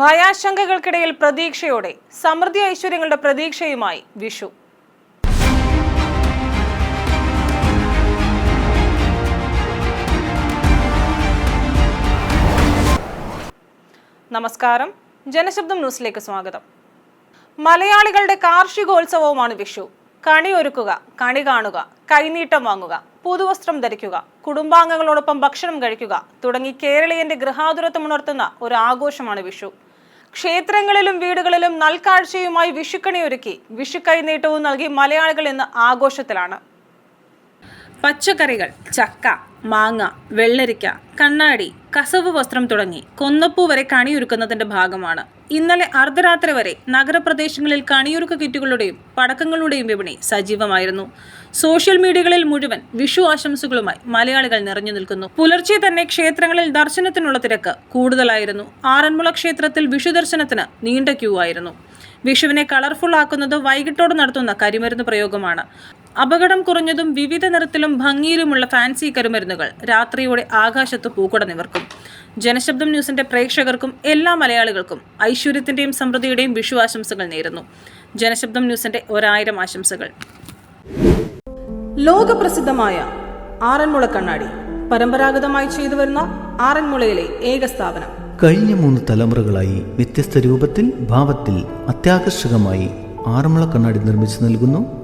ഭയാശങ്കകൾക്കിടയിൽ പ്രതീക്ഷയോടെ സമൃദ്ധി ഐശ്വര്യങ്ങളുടെ പ്രതീക്ഷയുമായി വിഷു. നമസ്കാരം. ജനശബ്ദം ന്യൂസിലേക്ക് സ്വാഗതം. മലയാളികളുടെ കാർഷികോത്സവവുമാണ് വിഷു. കണിയൊരുക്കുക കണി കാണുക കൈനീട്ടം വാങ്ങുക. പുതുവസ്ത്രം ധരിക്കുക കുടുംബാംഗങ്ങളോടൊപ്പം ഭക്ഷണം കഴിക്കുക തുടങ്ങി കേരളീയന്റെ ഗൃഹാതുരത്വം ഉണർത്തുന്ന ഒരു ആഘോഷമാണ് വിഷു. ക്ഷേത്രങ്ങളിലും വീടുകളിലും നൽകാഴ്ചയുമായി വിഷുക്കണി ഒരുക്കി വിഷു കൈനീട്ടവും നൽകി മലയാളികൾ ഇന്ന് ആഘോഷത്തിലാണ്. പച്ചക്കറികൾ ചക്ക മാങ്ങ വെള്ളരിക്ക കണ്ണാടി കസവ് വസ്ത്രം തുടങ്ങി കൊന്നപ്പൂ വരെ കണിയൊരുക്കുന്നതിന്റെ ഭാഗമാണ്. ഇന്നലെ അർദ്ധരാത്രി വരെ നഗരപ്രദേശങ്ങളിൽ കണിയൊരുക്ക കിറ്റുകളുടെയും പടക്കങ്ങളുടെയും വിപണി സജീവമായിരുന്നു. സോഷ്യൽ മീഡിയകളിൽ മുഴുവൻ വിഷു ആശംസകളുമായി മലയാളികൾ നിറഞ്ഞു നിൽക്കുന്നു. പുലർച്ചെ തന്നെ ക്ഷേത്രങ്ങളിൽ ദർശനത്തിനുള്ള തിരക്ക് കൂടുതലായിരുന്നു. ആറന്മുള ക്ഷേത്രത്തിൽ വിഷു ദർശനത്തിന് നീണ്ട ക്യൂ ആയിരുന്നു വിഷുവിനെ കളർഫുൾ ആക്കുന്നത് വൈകിട്ടോട് നടത്തുന്ന കരിമരുന്ന് പ്രയോഗമാണ്. അപകടം കുറഞ്ഞതും വിവിധ നിറത്തിലും ഭംഗിയിലുമുള്ള ഫാൻസി കരുമരുന്നുകൾ രാത്രിയോടെ ആകാശത്ത് പൂക്കുട നിവർക്കും. ജനശബ്ദം ന്യൂസിന്റെ പ്രേക്ഷകർക്കും എല്ലാ മലയാളികൾക്കും ഐശ്വര്യത്തിന്റെയും സമൃദ്ധിയുടെയും വിഷു ആശംസകൾ നേരുന്നു. ജനശബ്ദം ന്യൂസിന്റെ ഒരായിരം ആശംസകൾ. ലോകപ്രസിദ്ധമായ ആറന്മുള കണ്ണാടി പരമ്പരാഗതമായി ചെയ്തു വരുന്ന ആറന്മുളയിലെ ഏക സ്ഥാപനം. കഴിഞ്ഞ മൂന്ന് തലമുറകളായി വ്യത്യസ്ത രൂപത്തിൽ ഭാവത്തിൽ അത്യാകർഷകമായി ആറന്മുള കണ്ണാടി നിർമ്മിച്ചു നൽകുന്നു.